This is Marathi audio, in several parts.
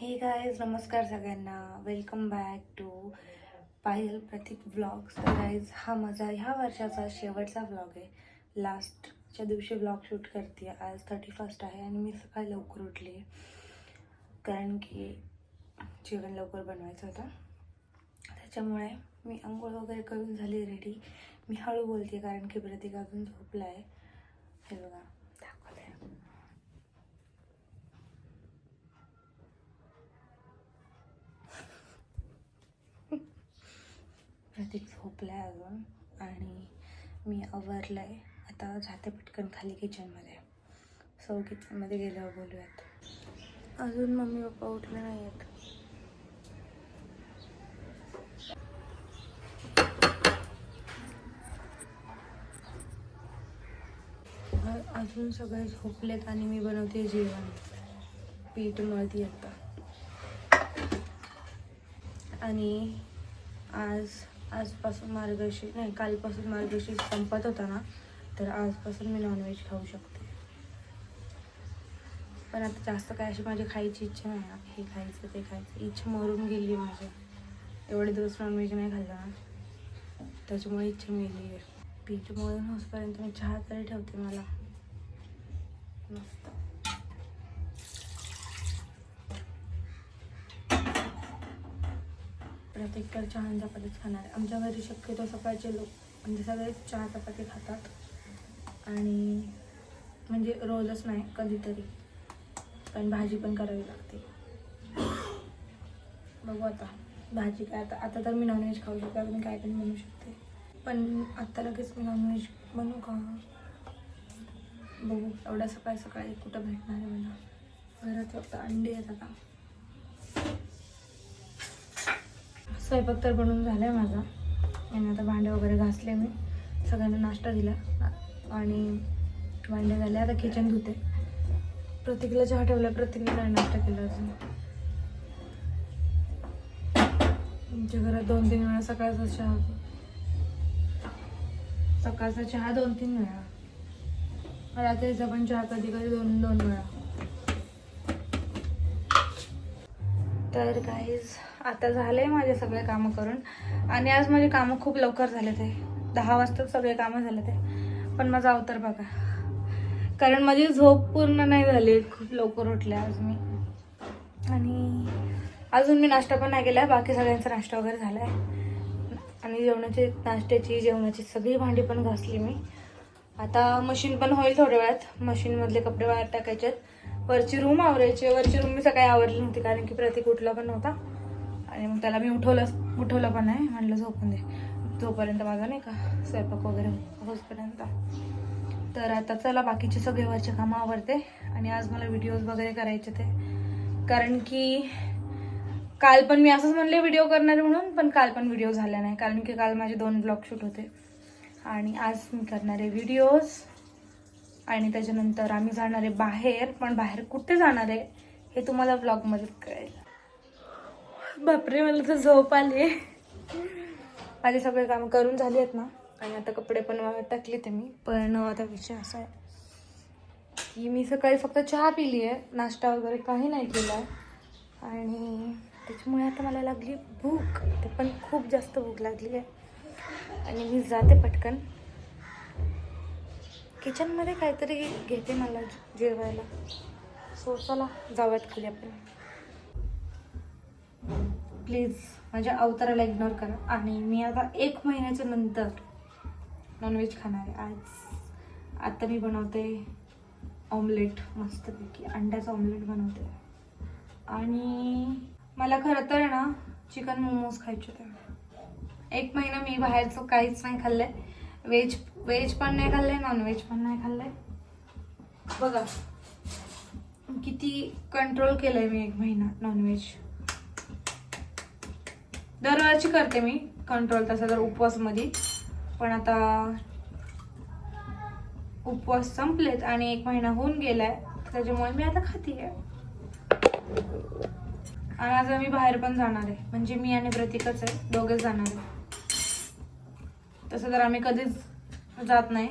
हे गायज नमस्कार सगळ्यांना. Welcome back to Payal Pratik vlogs तर गाईज हा माझा ह्या वर्षाचा शेवटचा व्लॉग आहे. लास्टच्या दिवशी व्लॉग शूट करते. आज थर्टी फर्स्ट आहे आणि मी सकाळी लवकर उठली. आहे कारण की जेवण लवकर बनवायचं होतं. त्याच्यामुळे मी आंघोळ वगैरे करून झाली रेडी मी हळू बोलते कारण की प्रतीक अजून झोपला आहे हे बघा दाखवलं आहे प्रतीक आहे अजून आणि मी आवरलंय. आता जाते पटकन खाली किचनमध्ये सो किचनमध्ये गेल्यावर बोलूयात. अजून मम्मी पप्पा उठले नाही आहेत अजून सगळे झोपलेत आणि मी बनवते जेवण. पीठ मळती आता. आणि आज आजपासून मार्गशीर्ष नाही कालपासून मार्गशीर्ष संपत होता ना तर आजपासून मी नॉनव्हेज खाऊ शकते. पण आता जास्त काय अशी माझी खायची इच्छा नाही हे खायचं ते खायचं. इच्छा मरून गेली माझी. एवढे दिवस नॉनव्हेज नाही खाल्लं ना. त्याच्यामुळे इच्छा मिळली. आहे पीठ मळून होसपर्यंत मी चहा तरी ठेवते मला. मस्त. प्रत्येक तर चहा चपातीच खाणार आहे. आमच्या घरी शक्यतो सकाळचे लोक म्हणजे सगळेच चहा चपाती खातात. आणि म्हणजे रोजच नाही कधीतरी. पण भाजी पण करावी लागते. बघू आता भाजी काय आता आता तर मी नॉनव्हेज खाऊ शकते आता काय पण बनवू शकते. पण आत्ता लगेच मी नॉनव्हेज बनवू का? बघू एवढ्या सकाळी सकाळी कुठं भेटणार आहे मला? घरात फक्त अंडी आहेत आता. स्वयंपाक तर बनवून झाला आहे माझा. आणि आता भांडे वगैरे घासले मी. सगळ्यांना नाश्ता दिला. आणि भांडे झाले. आता किचन धुते. प्रत्येकीला चहा ठेवला. प्रत्येकीला काय नाश्ता केला अजून? आमच्या घरात दोन तीन वेळा सकाळचा चहा सकाळचा चहा दोन तीन वेळा. रात्रीचा पण चहा कधी कधी दोन दोन वेळा. तर काहीच आता झाले माझे सगळे कामं करून. आणि आज माझे कामं खूप लवकर झाले ते. दहा वाजता सगळे कामं झाले ते. पण माझा अवतार बघा. कारण माझी झोप पूर्ण नाही झाली खूप लवकर उठले आज मी. आणि अजून मी नाश्ता पण नाही केला आहे बाकी सगळ्यांचा नाश्ता वगैरे झाला आहे आणि जेवणाची नाश्त्याची जेवणाची सगळी भांडी पण घासली मी. आता मशीन पण होईल थोड्या वेळात. मशीनमधले कपडे बाहेर आहेत वरची रूम आवरायची वरची रूम मी सकाळी आवरली नव्हती कारण की प्रतीक उठला पण नव्हता. आणि मग त्याला मी उठवलं उठवलं पण नाही. म्हणलं झोपून दे. जोपर्यंत माझा नाही का स्वयंपाक वगैरे होतपर्यंत तर आता चला बाकीचे सगळे वरचे कामं आवडते आणि आज मला व्हिडिओज वगैरे करायचे ते. कारण की काल पण मी असंच म्हणले व्हिडिओ करणार म्हणून पण काल पण व्हिडिओ झाला नाही. कारण की काल माझे दोन ब्लॉग शूट होते. आणि आज मी करणार आहे व्हिडिओज आणि त्याच्यानंतर आम्ही जाणार आहे बाहेर. पण बाहेर कुठे जाणार आहे हे तुम्हाला ब्लॉगमध्येच कळेल. बापरे मला तर झोप आली माझे सगळे काम करून झाले आहेत ना आणि आता कपडे पण वाळत टाकले ते मी. पण आता विषय असा आहे की मी सकाळी फक्त चहा पिली आहे नाश्ता वगैरे काही नाही केला आहे आणि त्याच्यामुळे आता मला लागली भूक. ते पण खूप जास्त भूक लागली आहे आणि मी जाते पटकन. किचनमध्ये काहीतरी घेते मला जेवायला. सो चला जाऊयात खाली आपण. प्लीज माझ्या अवताराला इग्नोर करा. आणि मी आता एक महिन्याच्या नंतर नॉनव्हेज खाणार आहे. आज आता मी बनवते ऑमलेट मस्तपैकी. अंड्याचं ऑमलेट बनवते. आणि मला खरं तर ना चिकन मोमोज खायचे होते. एक महिना मी बाहेरचं काहीच नाही खाल्लंय. व्हेज व्हेज पण नाही खाल्लंय नॉनव्हेज पण नाही खाल्लंय. बघा किती कंट्रोल केलंय मी एक महिना नॉनव्हेज दरवर्षी करते मी कंट्रोल तसा जर उपवासमध्ये. पण आता उपवास संपलेत आणि एक महिना होऊन गेलाय त्याच्यामुळे मी आता खाते आणि आज आम्ही बाहेर पण जाणार आहे. म्हणजे मी आणि प्रतीकच आहे दोघेच जाणार आहे. तसं तर आम्ही कधीच जात नाही.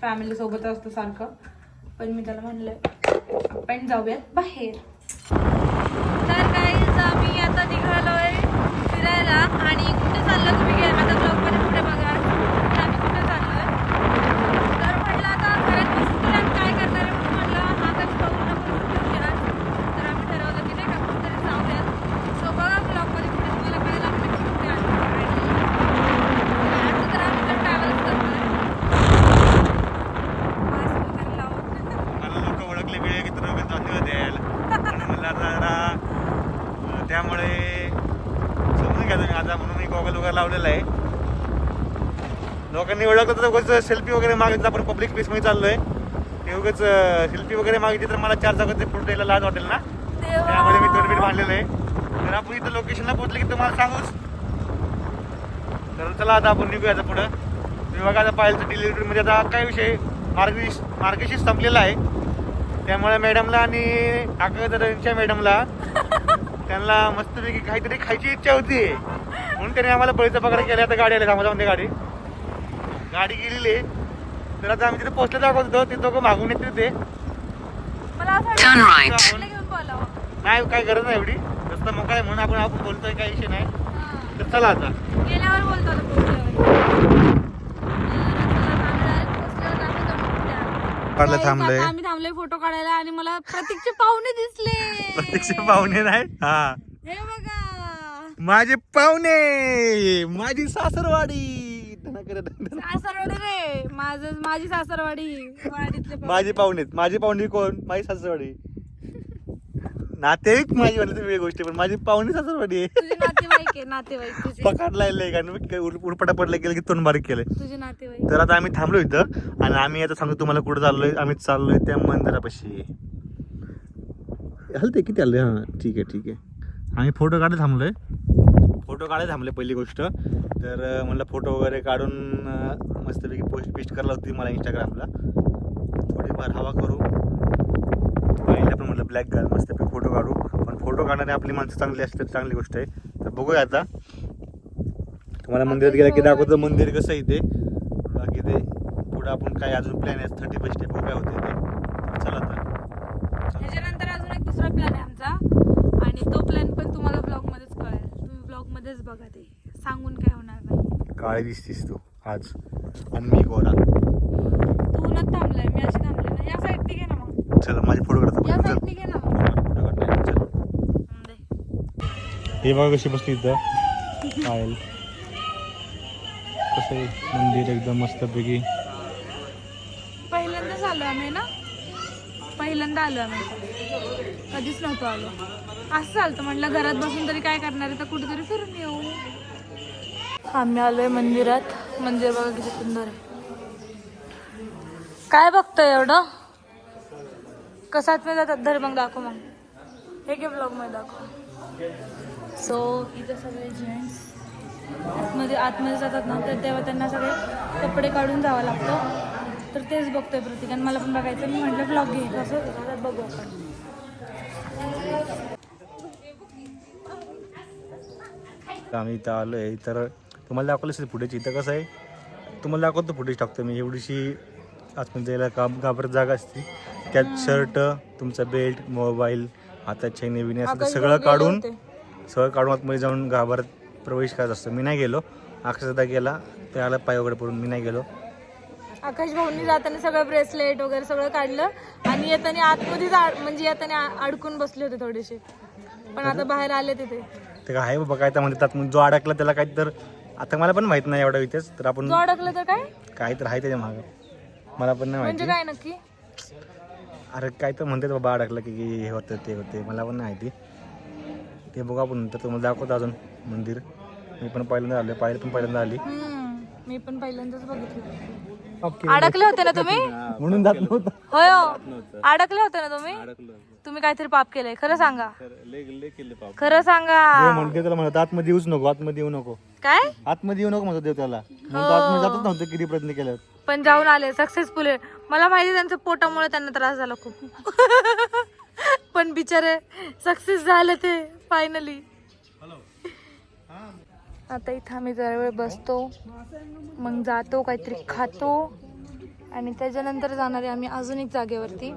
फॅमिली सोबत असतो सारखं. पण मी त्याला म्हणलं आपण जाऊयात बाहेर. money लोकांनी ओळखलं तर उगाच सेल्फी वगैरे मागितलं. आपण पब्लिक प्लेसमध्ये चाललोय. ते उगाच सेल्फी वगैरे मागितली तर मला चार जागा फोटो द्यायला लाज वाटेल ना? त्यामुळे मी तोंडबीट बांधलेलं आहे. तर आपण इथं लोकेशनला पोहोचले की तुम्हाला सांगूच. तर चला आता आपण निघूया आता पुढं. आता पाहिलं तर डिलिव्हरीमध्ये आता काय विषय मार्गशीर्ष मार्गशीर्ष संपलेला आहे. त्यामुळे मॅडमला आणि काकाच्या मॅडमला त्यांना मस्तपैकी काहीतरी खायची इच्छा होती. म्हणून त्याने आम्हाला बळीचा पगार केला. आता गाडी आली थांबा गाडी. गाडी गेलेली आहे. तर आता आम्ही तिथे पोहोचले दाखवत होतो. ते दोघं मागून येते ते. नाही काय गरज नाही एवढी. रस्ता मोकळा आहे म्हणून आपण आपण बोलतोय काही विषय नाही. तर चला आता. गेल्यावर बोलतो थांबलोय. आम्ही थांबलोय फोटो काढायला आणि मला प्रतीकचे पाहुणे दिसले. प्रत्यक्ष पाहुणे नाही? हा. हे बघा. माझे पाहुणे माझी सासरवाडी. सासरवाडी रे. माझं माझी सासरवाडी. वाडीतले पाहुणे. माझे पाहुणे माझी पाहुणे कोण? माझी सासरवाडी. नातेवाईक माझी वाली तर वेगळी गोष्ट आहे, पण माझी पाहुणे सासरवाडी आहे. तुझे नातेवाईक आहे नातेवाईक तुझे. उडपटा पडलं गेलं की तोंड बारीक केलंय. तुझे नातेवाईक. तर आता आम्ही थांबलो इथं आणि आम्ही आता सांगतो तुम्हाला कुठं चाललोय. आम्ही चाललोय त्या मंदिरापाशी. हलते किती आले हां ठीक आहे ठीक आहे. आम्ही फोटो काढायला थांबलोय. फोटो काढायला थांबले पहिली गोष्ट. तर म्हटलं म्हणलं फोटो वगैरे काढून मस्तपैकी पोस्ट पिस्ट करायला होती मला इंस्टाग्रामला थोडीफार हवा करू. पाहिलं पण म्हटलं ब्लॅक घाल मस्तपैकी फोटो काढू. पण फोटो काढणारे आपली माणसं चांगली असते चांगली गोष्ट आहे. तर बघूया आता. तुम्हाला मंदिरात गेला की दाखवतं मंदिर कसं आहे ते. बाकी ते पुढं आपण काय अजून प्लॅन आहे थर्टी फर्स्ट आहे बघूया होते ते. चला आता त्याच्यानंतर अजून एक दुसरा प्लॅन आहे आमचा. आणि तो प्लॅन पण तुम्हाला ब्लॉग मध्येच कळेल तुम्ही ब्लॉग मध्येच बघा ते. सांगून काय होणार नाही. काळी दिसतीस तू. आज. आणि मी गोरा. तू उन्हात थांबलाय मी अशी थांबले ना या साईडने घे ना मग. चला माझे फोटो या काढतो साईडने घे ना. हे बघा कशी बसली इथं. पायल. कसं मंदिर एकदम मस्तपैकी. पहिल्यांदाच आलो आम्ही ना? पहिल्यांदा आलो आम्ही कधीच नव्हतो आलो. असं चालतं. म्हटलं घरात बसून तरी काय करणार आहे? तर कुठेतरी फिरून येऊ. आम्ही आलोय मंदिरात. मंदिर बघा किती सुंदर आहे. काय बघतोय एवढं? कसात मी जातात? धर मग दाखव मग. हे घे ब्लॉगमध्ये दाखव. सो इथे सगळे जेंट्स आतमध्ये आतमध्ये जातात ना तर तेव्हा त्यांना सगळे कपडे काढून जावं लागतं. तर तेच बघतोय प्रत्येक आणि मला पण बघायचं मी म्हटलं ब्लॉग घे घरात बघू आपण. आम्ही इथं आलो आहे तर तुम्हाला दाखवलं असेल फुटेज इथं कसं आहे? तुम्हाला दाखवतो फुटेज टाकतो मी. एवढीशी आतमध्ये जायला काम घाबरत जागा असते. त्यात शर्ट तुमचा बेल्ट मोबाईल हातात चैनी बिनी असं सगळं काढून. सगळं काढून आतमध्ये जाऊन घाबरत प्रवेश करत असतो. मी नाही गेलो. अक्षरदा गेला. त्याला पाय वगैरे पडून मी नाही गेलो. आकाश भाऊनी जाताना सगळं ब्रेसलेट वगैरे सगळं काढलं आणि येताना आतमध्येच म्हणजे येताना आ- अडकून बसले होते थोडेसे. पण आता बाहेर आले तिथे. ते काय आहे बाबा काय तर म्हणतात मग जो अडकला त्याला काय तर आता मला पण माहीत नाही एवढा इथेच तर आपण जो अडकलं तर काय? काय तर आहे त्याच्या मागं. मला पण नाही म्हणजे माहिती. काय नक्की? अरे काय तर म्हणतात बाबा अडकलं की की हे होतं ते होते मला पण नाही माहिती. ते बघू आपण नंतर तुम्हाला दाखवतो अजून मंदिर. मी पण पहिल्यांदा आलो पाहिलं पण पहिल्यांदा आली. हम्म, मी पण पहिल्यांदाच बघितलं. अडकले होते ना तुम्ही? म्हणून जात नव्हतं. होय हो. अडकले होते ना तुम्ही? तुम्ही काहीतरी पाप केलंय. खरं सांगा. खरं सांगा. म्हणते त्याला म्हणत आतमध्ये येऊच नको आतमध्ये येऊ नको. काय? आतमध्ये येऊ नको म्हणतो देव त्याला. आतमध्ये जातच नव्हतं किती प्रयत्न केल्यावर पण जाऊन आले सक्सेसफुल आहे. मला माहिती त्यांच्या पोटामुळे त्यांना त्रास झाला खूप. पण बिचारे सक्सेस झाले ते फायनली आता इथं आम्ही जरा वेळ बसतो. मग जातो काहीतरी खातो. आणि त्याच्यानंतर जाणार आहे आम्ही अजून एक जागेवरती.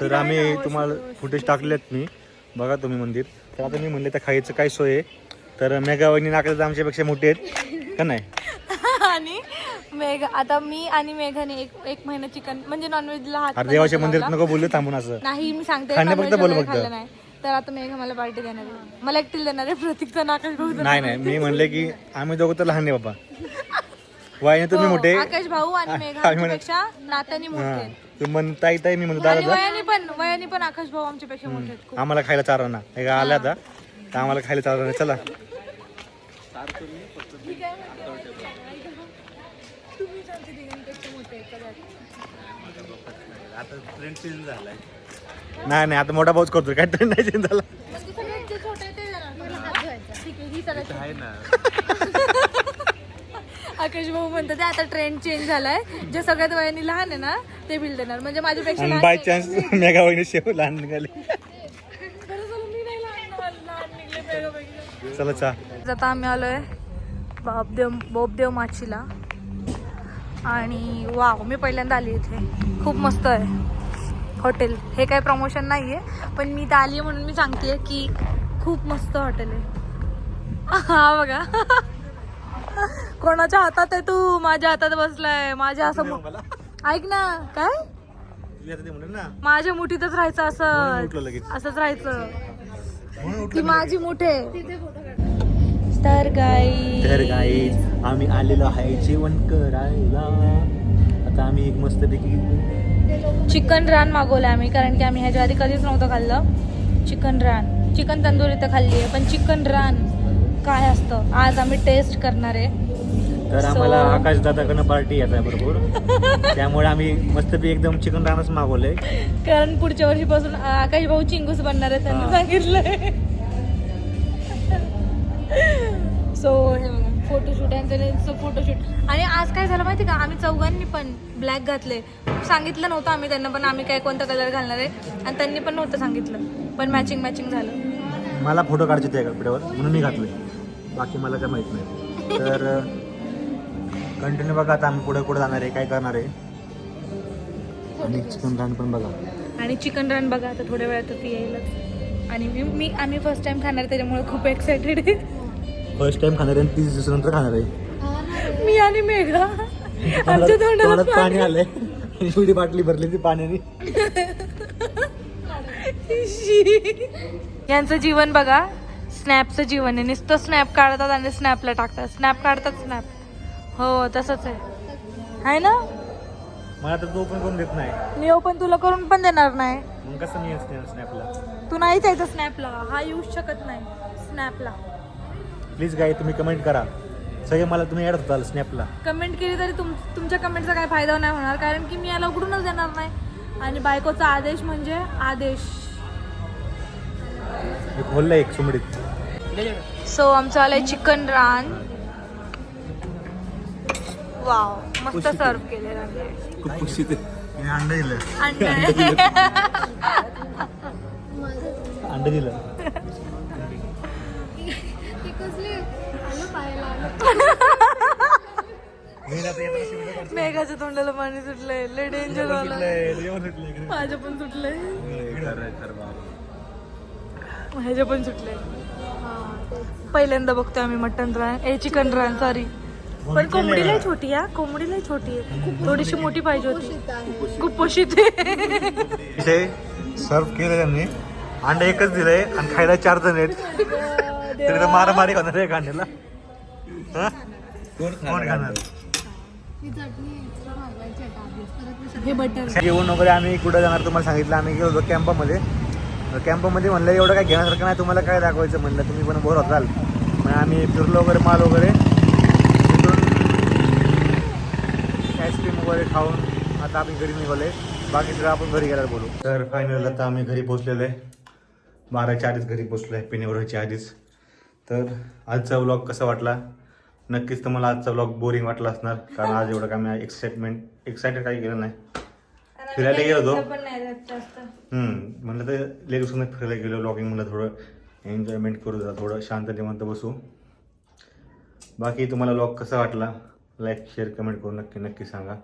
तर आम्ही तुम्हाला फुटेज टाकलेत मी. बघा तुम्ही मंदिर. तर आता मी म्हणले तर खायचं काय सोय आहे? तर मेगावानी नाकले तर आमच्यापेक्षा मोठे आहेत. का नाही? आणि मेघ आता मी आणि मेघाने एक एक महिना चिकन म्हणजे नॉनव्हेजला हात अरे पण देवाच्या मंदिरात. नको बोलले थांबून असं. नाही मी सांगते खाण्यापुरतं non-veg बोल वगैरे फक्त. खाल्लं नाही. तर आता मेघा मला पार्टी देणार आहे. मला एकटील देणार आहे प्रतीकचा नाकाश भाऊ नाही नाही मी म्हणले की आम्ही दोघं तर लहान आहे बाबा वयाने तुम्ही हो, मोठे? आकाश भाऊ आणि मेघा आम्ही म्हणत- आमच्यापेक्षा नात्याने मोठे हा आहेत. तू म्हणता ताई मी म्हणतो आणि वयाने पण वयाने पण आकाश भाऊ आमच्यापेक्षा मोठे आहेत खूप. आम्हाला खायला चारा हे का आल्या आता. तर आम्हाला खायला चारा चला तुम्ही आमच्या तिघांपेक्षा मोठे आहेत कदाचित. नाही नाही आता मोठा पाऊस करतोय काय ट्रेंड नाही change झाला म्हणजे सगळ्यात जे छोटे आहे ते जरा. ठीक आहे, ही सगळ्यात छोटी. आकाश भाऊ म्हणतात ते आता ट्रेंड चेंज झालाय जे सगळ्यात वयाने लहान आहे ना ते बिल देणार म्हणजे माझ्यापेक्षा लहान बाय नाही. चान्स मेगा वहिनी शेव लहान निघाली बरं झालं मी नाही लहान, लहान लहान निघले मेघापैकी. चला चा आता आम्ही आलोय बापदेव बोबदेव माचीला आणि वाव मी पहिल्यांदा आली इथे. खूप मस्त आहे. हॉटेल. हे काय प्रमोशन नाही आहे पण मी इथं आली म्हणून मी सांगते की खूप मस्त हॉटेल आहे. हा बघा. कोणाच्या हातात आहे तू? माझ्या हातात बसलाय. माझ्या असं ऐक ना काय? माझ्या मुठीतच राहायचं असं. असंच. राहायचं. ती माझी मुठे. तर गाई तर गाईज आम्ही आलेलो आहे जेवण करायला. आता आम्ही एक मस्तपैकी चिकन रान मागवलं आम्ही कारण की आम्ही ह्याच्या आधी कधीच नव्हतं खाल्लं. चिकन रान चिकन तंदुरी तर खाल्ली आहे पण चिकन रान काय असतं? आज आम्ही टेस्ट करणार आहे. तर आम्हाला आकाश दादाकडनं पार्टी येत आहे बरोबर त्यामुळे आम्ही मस्तपैकी एकदम चिकन रानच मागवलंय. कारण पुढच्या वर्षीपासून आकाश भाऊ चिंगूस बनणार आहे त्यांनी. सांगितलंय. सो हे बघा फोटोशूट यांचं फोटोशूट आणि आज काय झालं माहिती का? आम्ही चौघांनी पण ब्लॅक घातले. सांगितलं नव्हतं आम्ही त्यांना पण आम्ही काय कोणता कलर घालणार आहे? आणि त्यांनी पण नव्हतं सांगितलं. पण मॅचिंग मॅचिंग झालं. मला फोटो काढायचे त्या कपड्यावर म्हणून मी घातले. बाकी मला काय माहीत नाही. तर कंटिन्यू बघा आता आम्ही पुढे पुढे जाणार आहे काय करणार आहे. आणि चिकन रान पण बघा. आणि चिकन रन बघा आता थोड्या वेळात ती येईलच आणि मी मी आम्ही फर्स्ट टाइम खाणार त्याच्यामुळे खूप एक्सायटेड आहे. फर्स्ट टाइम खाणार आहे आणि तीस दिवसानंतर खाणार आहे. मी आणि मेघा. आमच्या तोंडात- पाणी. आलंय. एवढी बाटली भरली ती पाण्याने. यांचं जीवन बघा. स्नॅपचं जीवन आहे. नुसतं स्नॅप काढतात आणि स्नॅपला टाकतात. स्नॅप काढतात स्नॅप हो तसंच आहे. आहे ना? मला तर तो पण करून देत नाही. मी पण तुला करून पण देणार नाही. मग कसं मी स्नॅपला तू नाहीच यायचं स्नॅपला हा येऊच शकत नाही. स्नॅपला प्लीज काय तुम्ही कमेंट करा. सगळे मला तुम्ही ॲड होताल स्नॅपला कमेंट केली तरी तुम तुमच्या कमेंटचा काय फायदा नाही होणार कारण की मी याला उघडूनच देणार नाही. आणि बायकोचा आदेश म्हणजे आदेश. एक एक सुमडीत. सो आमचं आलंय चिकन रान वाव मस्त सर्व केलेलं आहे. खूप खुशी अंड दिलं. अंडे. अंड दिलं. मेघाच्या तोंडाला पाणी सुटलंय. लय डेंजर माझ्या पण सुटलंय. ह्याच्या पण सुटलंय. पहिल्यांदा बघतोय आम्ही मटन रान ए चिकन रान सॉरी पण कोंबडी लय छोटी आहे कोंबडी लय छोटी आहे. थोडीशी मोठी पाहिजे होती. कुपोषित आहे. विषय सर्व केलं त्यांनी. अंड एकच दिलंय आणि खायला चार जण आहेत. तरी तर मारामारी होणार आहे कांद्याला हा? कोण खाणार? हे बटर जेवण वगैरे आम्ही कुठं जाणार तुम्हाला सांगितलं. आम्ही गेलो होतो कॅम्पामध्ये. कॅम्पामध्ये म्हणलं एवढं काय घेण्यासारखं नाही तुम्हाला काय दाखवायचं म्हणलं. तुम्ही पण बोर होताल. मग आम्ही फिरलो वगैरे माल वगैरे. आईस्क्रीम वगैरे खाऊन आता आम्ही घरी निघालोय. बाकी सगळं आपण घरी गेल्यावर बोलू. तर फायनल आता आम्ही घरी पोचलेलो आहे. बाराच्या आधीच घरी पोचलो आहे पिण्यावरच्या आधीच. तर आजचा व्लॉग कसा वाटला? नक्कीच तुम्हाला आजचा व्लॉग बोरिंग वाटला असणार कारण आज एवढं काय मी एक्साइटमेंट एक्साइटेड काही केलं नाही. फिरायला गेलो होतो. म्हणलं तर लय दिवसानं फिरायला गेलो ब्लॉगिंग म्हणलं थोडं एन्जॉयमेंट करू जरा थोडं शांत निवांत बसू. बाकी तुम्हाला ब्लॉग कसा वाटला? लाईक शेअर कमेंट करून नक्की नक्की सांगा.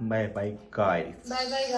बाय बाय काय बाय बाय